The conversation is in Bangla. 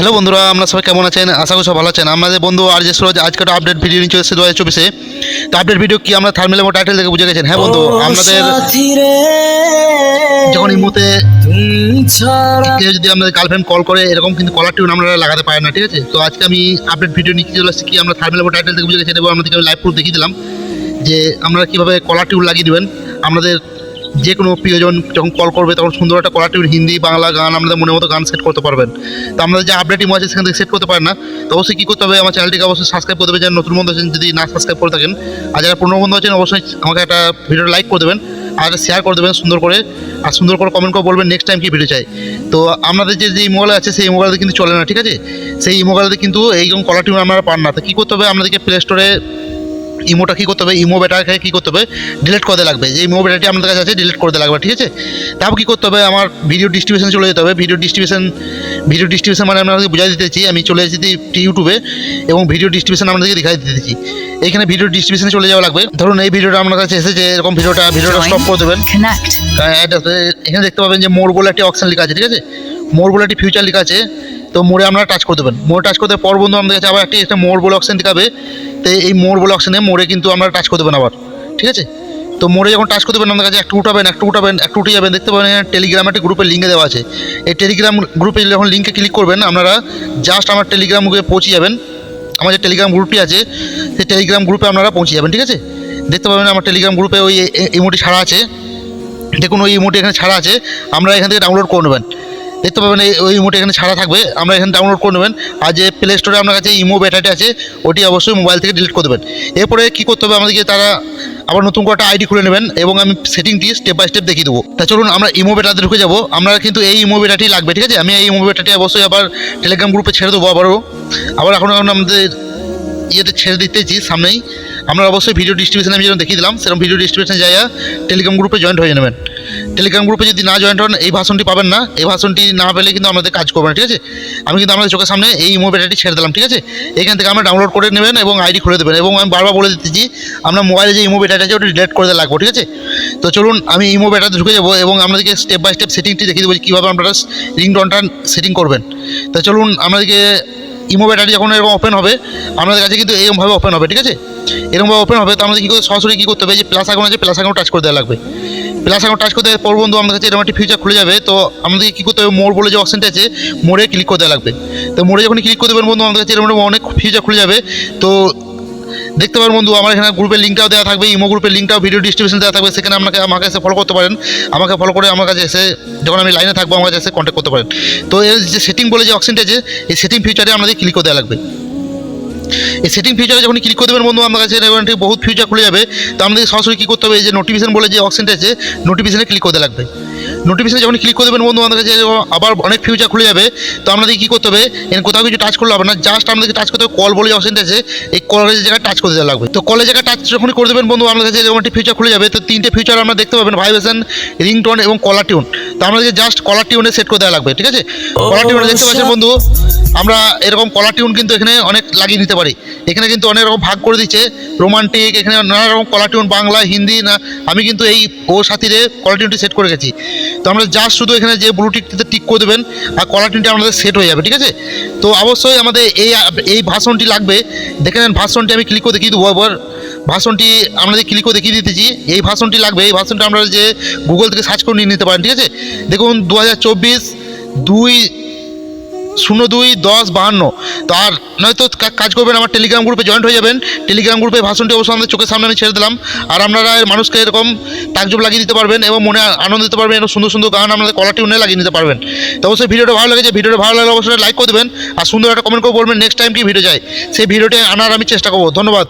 হ্যালো বন্ধুরা আমরা সবাই কেমন আছেন? আশা করি সব ভালো আছেন। আমাদের বন্ধু আর যে সুরজ আজকে একটা আপডেট ভিডিও নিয়ে চলে এসেছে দু হাজার চব্বিশে। তো আপডেট ভিডিও কি আমরা থার্মেল এবং টাইটেল থেকে বুঝে গেছেন? হ্যাঁ বন্ধু আমাদের যখন এই মুহূর্তে কেউ যদি আমাদের গার্লফ্রেন্ড কল করে এরকম কিন্তু কলার টিউন আমরা লাগাতে পারি না ঠিক আছে? তো আজকে আমি আপডেট ভিডিও নিয়ে চলে আসছি কি আমরা থার্মেল এবং টাইটেল থেকে বুঝে গেছেন এবং আমাদেরকে লাইভ প্রুফ দেখিয়ে দিলাম যে আপনারা কীভাবে কলার টিউন লাগিয়ে দেবেন। আমাদের যে কোনো প্রিয়জন যখন কল করবে, তখন সুন্দর একটা কলার টিউন, হিন্দি, বাংলা গান আপনাদের মনের মতো গান সেট করতে পারবেন। তো আমাদের যে আপডেট ইমো আছে, সেখান থেকে সেট করতে পারেন না। তো অবশ্যই কী করতে হবে, আমার চ্যানেলটিকে অবশ্যই সাবস্ক্রাইব করে দেবেন। যারা নতুন বন্ধু আছেন, যদি না সাবস্ক্রাইব করে থাকেন, আর যারা পুরনো বন্ধু আছেন, অবশ্যই আমাকে একটা ভিডিও লাইক করে দেবেন, আর শেয়ার করে দেবেন সুন্দর করে। আর সুন্দর করে কমেন্ট করে বলবেন নেক্সট টাইম কি ভিডিও চাই। তো আপনাদের যে যে মোবাইল আছে, সেই মোবাইলে কিন্তু চলে না, ঠিক আছে? সেই মোবাইলে কিন্তু এইরকম কলার টিউন আপনারা পান না। তো কী করতে হবে, আপনাদেরকে প্লে স্টোরে ইমোটা কী করতে হবে? ইমো বেটাকে কী করতে হবে? ডিলিট করতে লাগবে। যে ইমো বেটাটি আপনাদের কাছে আছে ডিলিট করতে লাগবে ঠিক আছে? তারপর কী করতে হবে? আমার ভিডিও ডিস্ট্রিবিউশন চলে যেতে হবে। ভিডিও ডিস্ট্রিবিউশন ভিডিও ডিস্ট্রিবিউশন মানে আপনাদেরকে বুঝাই দিতেছি আমি চলে এসেছি ইউটিউবে এবং ভিডিও ডিস্ট্রিবিউশন আপনাদেরকে দেখাই দিতেছি এখানে ভিডিও ডিস্ট্রিবিউশনে চলে যাওয়া লাগবে। ধরুন এই ভিডিওটা আপনার কাছে এসেছে এরকম ভিডিওটা ভিডিওটা স্টপ করে দেবেন। Connect. এখানে দেখতে পাবেন যে মোড় বলে একটি অপশন লেখা আছে ঠিক আছে? মোড় বলে একটি ফিউচার লেখা আছে তো মোড়ে আপনারা টাচ করে দেবেন। মোড়ে টাচ করতে পর বন্ধু আমাদের কাছে আবার একটি একটা মোড় বলে অপশন দেখাবে। তো এই মোড় বলে অপশনে মোড়ে কিন্তু আমরা টাচ করে দেবেন আবার, ঠিক আছে? তো মোড়ে যখন টাচ করে দেবেন আমাদের কাছে একটু উঠাবেন একটু উঠাবেন, একটু উঠে যাবেন, দেখতে পাবেন টেলিগ্রাম একটি গ্রুপের লিঙ্কে দেওয়া আছে। এই টেলিগ্রাম গ্রুপে যখন লিঙ্কে ক্লিক করবেন, আপনারা জাস্ট আমার টেলিগ্রাম গ্রুপে পৌঁছে যাবেন। আমার যে টেলিগ্রাম গ্রুপটি আছে, সেই টেলিগ্রাম গ্রুপে আপনারা পৌঁছে যাবেন, ঠিক আছে? দেখতে পাবেন আমার টেলিগ্রাম গ্রুপে ওই ইমোটি ছাড়া আছে। দেখুন ওই ইমোটি এখানে ছাড়া আছে, আমরা এখান থেকে ডাউনলোড করে নেবেন। দেখতে পাবেন ওই ইমোটি এখানে ছাড়া থাকবে। আমরা এখানে ডাউনলোড করে নেবেন। আর যে প্লে স্টোরে আপনার কাছে ইমো ব্যাটারি আছে, ওটি অবশ্যই মোবাইল থেকে ডিলিট করে দেবেন। এরপরে কী করতে হবে আমাদেরকে, তারা আবার নতুন করে একটা আইডি খুলে নেবেন এবং আমি সেটিংটি স্টেপ বাই স্টেপ দেখিয়ে দেবো। তা চলুন, আমরা ইমো বেটাতে ঢুকে যাব। আমরা কিন্তু এই ইমো বেটাটি লাগবে, ঠিক আছে? আমি এই ইমো বেটাটি অবশ্যই আবার টেলিগ্রাম গ্রুপে ছেড়ে দেবো আবারও। আবার এখন আমাদের ইয়েতে ছেড়ে দিতেছি সামনেই। আমরা অবশ্যই ভিডিও ডিস্ট্রিবিউশন আমি যেরকম দেখিয়ে দিলাম, সেরকম ভিডিও ডিস্ট্রিবিউশন যাইয়া টেলিগ্রাম গ্রুপে জয়েন্ট হয়ে নেবেন। টেলিগ্রাম গ্রুপে যদি না জয়েন্ট হন, এই ভাষণটি পাবেন না। এই ভাষণটি না পেলে কিন্তু আমাদের কাজ করবে না, ঠিক আছে? আমি কিন্তু আমাদের চোখের সামনে এই ইমো ব্যাটারি ছেড়ে দিলাম, ঠিক আছে? এখান থেকে আমরা ডাউনলোড করে নেবেন এবং আইডি খুলে দেবেন এবং আমি বারবার বলে দিতেছি, আমরা মোবাইলে যে ইমো ব্যাটারি আছে, ওটা ডিলেট করে লাগবো, ঠিক আছে? তো চলুন, আমি ইমো ব্যাটারি ঢুকে যাব এবং আপনাদেরকে স্টেপ বাই স্টেপ সেটিংটি দেখিয়ে দেবো কীভাবে আপনারা রিংটনটা সেটিং করবেন। তো চলুন, আমাদেরকে ইমো ব্যাটারি যখন এরকম ওপেন হবে, আপনাদের কাছে কিন্তু এরকমভাবে ওপেন হবে, ঠিক আছে? এরকমভাবে ওপেন হবে, তো আমাদের কী করতে সরাসরি কী করতে হবে? যে প্লাস আগুন আছে প্লাস আগুন টাচ করে দেওয়া লাগবে। প্লাস আগুন টাচ করে দেওয়ার পর বন্ধু, আমাদের কাছে এরকম একটি ফিউচার খুলে যাবে, তো আমাদেরকে কী করতে হবে? মোড় বলে যে অপশনটা আছে মোড়ে ক্লিক করে দেওয়া লাগবে। তো মোড়ে যখন ক্লিক করে দেবেন বন্ধু, আমাদের কাছে এরকম অনেক ফিউচার খুলে যাবে, তো দেখতে পারেন বন্ধু, আমার এখানে গ্রুপের লিঙ্কটাও দেওয়া থাকবে ইমো গ্রুপের লিঙ্কটাও ভিডিও ডিস্ট্রিবিউশন দেওয়া থাকবে, সেখানে আপনাকে আমাকে এসে ফলো করতে পারেন। আমাকে ফলো করে আমার কাছে এসে, যখন আমি লাইনে থাকব, আমার কাছে এসে কন্ট্যাক্ট করতে পারেন। তো এর যে সেটিং বলে যে অপশনটা আছে, এই সেটিং ফিউচারে আপনাদের ক্লিক করে দেওয়া লাগবে। এই সেটিং ফিচারে যখন ক্লিক করে দেবেন বন্ধু, আমার কাছে একটি বহুত ফিচার খুলে যাবে। তো আমাদের সরাসরি কী করতে হবে, এই যে নোটিফিকেশন বলে যে অপশনটা আছে নোটিফিকেশনে ক্লিক করতে লাগবে। নোটিফিকেশনে যখন ক্লিক করে দেবেন, বন্ধু আমাদের কাছে আবার অনেক ফিউচার খুলে যাবে, তো আপনাদের কী করতে হবে? এখানে কোথাও কিছু টাচ করলে হবে না জাস্ট আপনাদেরকে টাচ করতে হবে কল বলে অপশন আছে, এই কলের জায়গায় টাচ করে দেওয়া লাগবে। তো কলের জায়গায় টাচ যখনই করে দেবেন, বন্ধু আমাদের কাছে একটি ফিউচার খুলে যাবে, তো তিনটে ফিউচার আমরা দেখতে পাবেন ভাইব্রেশন রিংটোন এবং কলার টিউন তো আমাদেরকে জাস্ট কলার টিউনে সেট করে দেওয়া লাগবে ঠিক আছে? কলার টিউনে দেখতে পাচ্ছেন বন্ধু আমরা এরকম কলার টিউন কিন্তু এখানে অনেক লাগিয়ে নিতে পারি। এখানে কিন্তু অনেক রকম ভাগ করে দিচ্ছে রোমান্টিক এখানে নানা রকম কলার টিউন বাংলা হিন্দি না আমি কিন্তু এই ও সাথীরে কলার টিউনটি সেট করে গেছি। তো আমরা জাস্ট শুধু এখানে যে ব্লু টিকটিতে টিক করে দেবেন আর কলার টিউনটি আমাদের সেট হয়ে যাবে ঠিক আছে? তো অবশ্যই আমাদের এই এই ভাষণটি লাগবে। দেখে নেন ভাষণটি আমি ক্লিক করে দেখিয়ে দেবো একবার। ভাষণটি আপনাদের ক্লিক করে দেখিয়ে দিতেছি, এই ভাষণটি লাগবে, এই ভাষণটা আমরা যে গুগল থেকে সার্চ করে নিয়ে নিতে পারেন, ঠিক আছে? দেখুন দু হাজার চব্বিশ দুই শূন্য দুই দশ বাহান্ন। তো আর নয়তো কাজ করবেন, আমার টেলিগ্রাম গ্রুপে জয়েন্ট হয়ে যাবেন। টেলিগ্রাম গ্রুপে ভাষণটি অবশ্যই আমাদের চোখের সামনে আমি ছেড়ে দিলাম। আর আপনারা মানুষকে এরকম তাকজব লাগিয়ে দিতে পারবেন এবং মনে আনন্দ দিতে পারবেন, এরকম সুন্দর সুন্দর গান আপনাদের কলার টিউনে লাগিয়ে নিতে পারবেন। তো অবশ্যই ভিডিওটা ভালো লেগেছে, ভিডিওটা ভালো লাগলে অবশ্যই লাইক করে দেবেন। আর সুন্দর একটা কমেন্ট করে বলবেন নেক্সট টাইম কি ভিডিও যায়, সেই ভিডিওটি আনার আমি চেষ্টা করব। ধন্যবাদ।